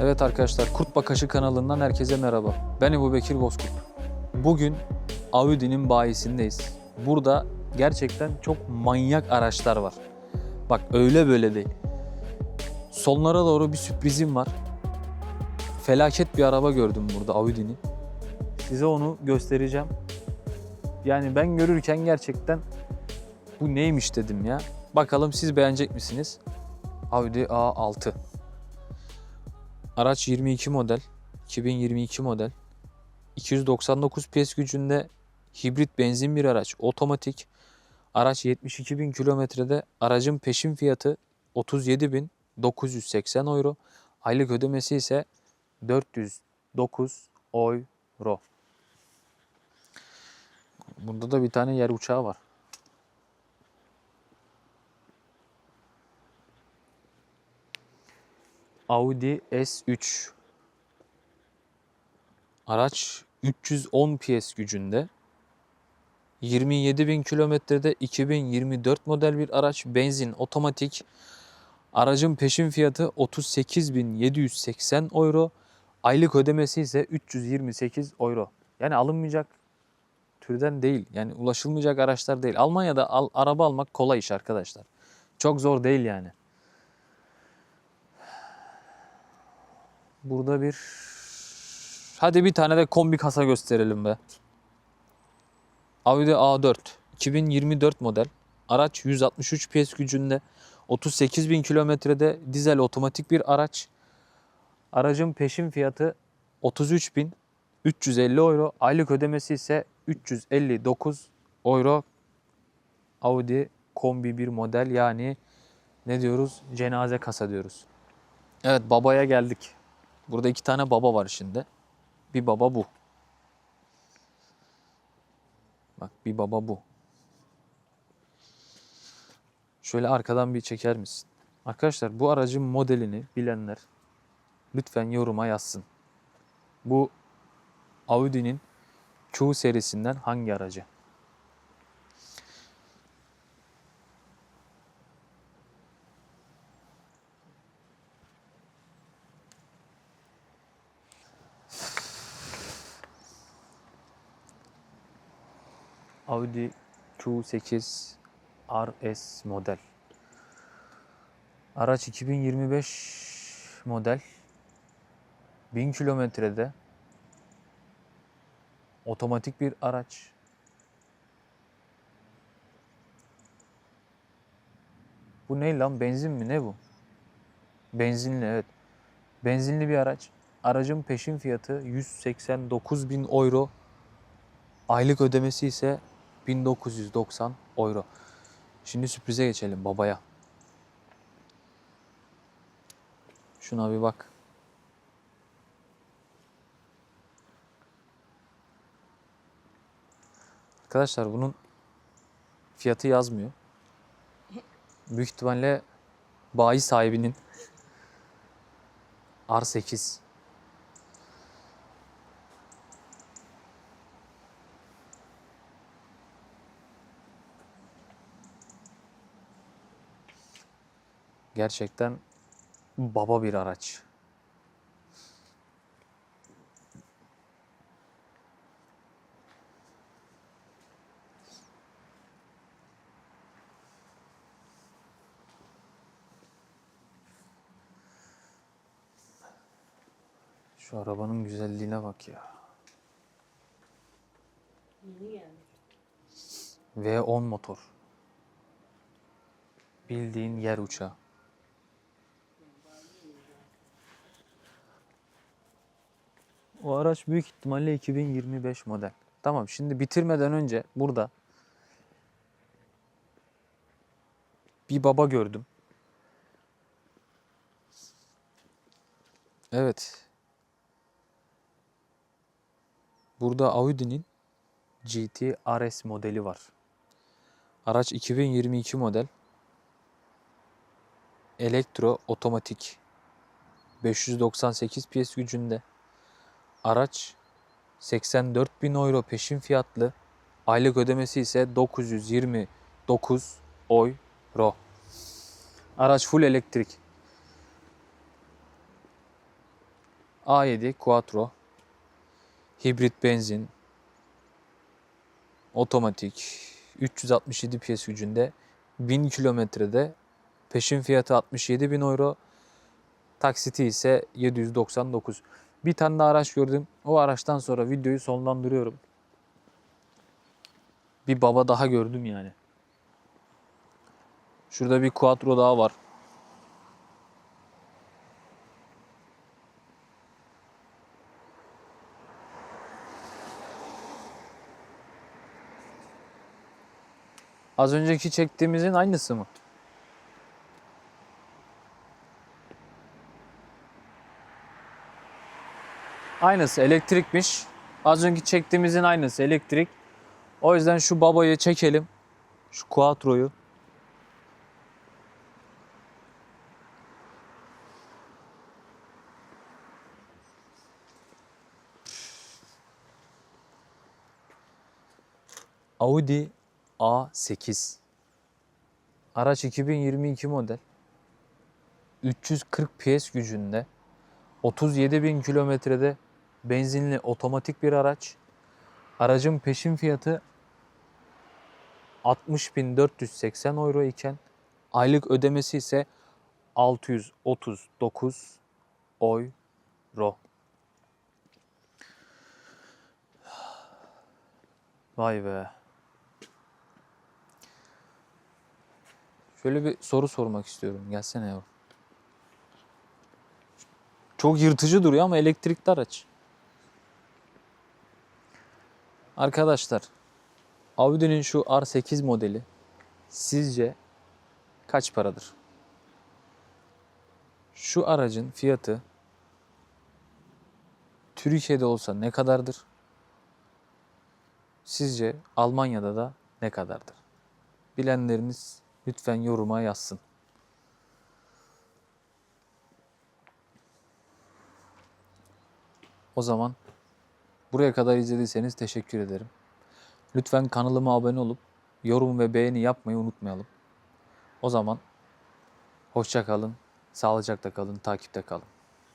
Evet arkadaşlar Kurt Bakaşı kanalından herkese merhaba. Ben Ebu Bekir Bozkurt. Bugün Audi'nin bayisindeyiz. Burada gerçekten çok manyak araçlar var. Bak öyle böyle değil. Sonlara doğru bir sürprizim var. Felaket bir araba gördüm burada Audi'nin. Size onu göstereceğim. Yani ben görürken gerçekten bu neymiş dedim ya. Bakalım siz beğenecek misiniz? Audi A6. Araç 22 model, 2022 model. 299 PS gücünde hibrit benzin bir araç, otomatik. Araç 72 bin kilometrede. Aracın peşin fiyatı 37.980 euro. Aylık ödemesi ise 409 euro. Burada da bir tane yer uçağı var. Audi S3. Araç 310 PS gücünde. 27.000 kilometrede 2024 model bir araç. Benzin, otomatik. Aracın peşin fiyatı 38.780 euro. Aylık ödemesi ise 328 euro. Yani alınmayacak türden değil. Yani ulaşılmayacak araçlar değil. Almanya'da al- araba almak kolay iş arkadaşlar. Çok zor değil yani. Burada bir... Hadi bir tane de kombi kasa gösterelim be. Audi A4 2024 model. Araç 163 PS gücünde. 38 bin kilometrede dizel otomatik bir araç. Aracın peşin fiyatı 33 bin 350 euro. Aylık ödemesi ise 359 euro. Audi kombi bir model yani ne diyoruz? Cenaze kasa diyoruz. Evet babaya geldik. Burada iki tane baba var şimdi. Bir baba bu. Bak bir baba bu. Şöyle arkadan bir çeker misin? Arkadaşlar bu aracın modelini bilenler lütfen yoruma yazsın. Bu Audi'nin Q serisinden hangi aracı? Audi Q8 RS model. Araç 2025 model. 1000 kilometrede. Otomatik bir araç. Bu ne lan? Benzin mi? Ne bu? Benzinli evet. Benzinli bir araç. Aracın peşin fiyatı 189 bin euro. Aylık ödemesi ise 1990 euro. Şimdi sürprize geçelim babaya. Şuna bir bak. Arkadaşlar bunun fiyatı yazmıyor. Büyük ihtimalle bayi sahibinin R8 Gerçekten baba bir araç. Şu arabanın güzelliğine bak ya. Yeni gelmiş. V10 motor. Bildiğin yer uçağı. O araç büyük ihtimalle 2025 model. Tamam şimdi bitirmeden önce burada bir baba gördüm. Evet. Burada Audi'nin GT RS modeli var. Araç 2022 model. Elektro otomatik. 598 PS gücünde. Araç 84 bin euro peşin fiyatlı. Aylık ödemesi ise 929 euro. Araç full elektrik. A7 Quattro. Hibrit benzin. Otomatik. 367 PS gücünde. 1000 kilometrede. Peşin fiyatı 67 bin euro. Taksiti ise 799. Bir tane daha araç gördüm. O araçtan sonra videoyu sonlandırıyorum. Bir baba daha gördüm yani. Şurada bir Quattro daha var. Az önceki çektiğimizin aynısı mı? Aynısı elektrikmiş. Az önceki çektiğimizin aynısı elektrik. O yüzden şu babayı çekelim. Şu Quattro'yu. Audi A8. Araç 2022 model. 340 PS gücünde. 37 bin kilometrede benzinli otomatik bir araç. Aracın peşin fiyatı 60.480 euro iken aylık ödemesi ise 639 euro. Vay be. Şöyle bir soru sormak istiyorum. Gelsene yavrum. Çok yırtıcı duruyor ama elektrikli araç. Arkadaşlar, Audi'nin şu R8 modeli sizce kaç paradır? Şu aracın fiyatı Türkiye'de olsa ne kadardır? Sizce Almanya'da da ne kadardır? Bilenleriniz lütfen yoruma yazsın. O zaman buraya kadar izlediyseniz teşekkür ederim. Lütfen kanalıma abone olup yorum ve beğeni yapmayı unutmayalım. O zaman hoşça kalın, sağlıcakla kalın, takipte kalın.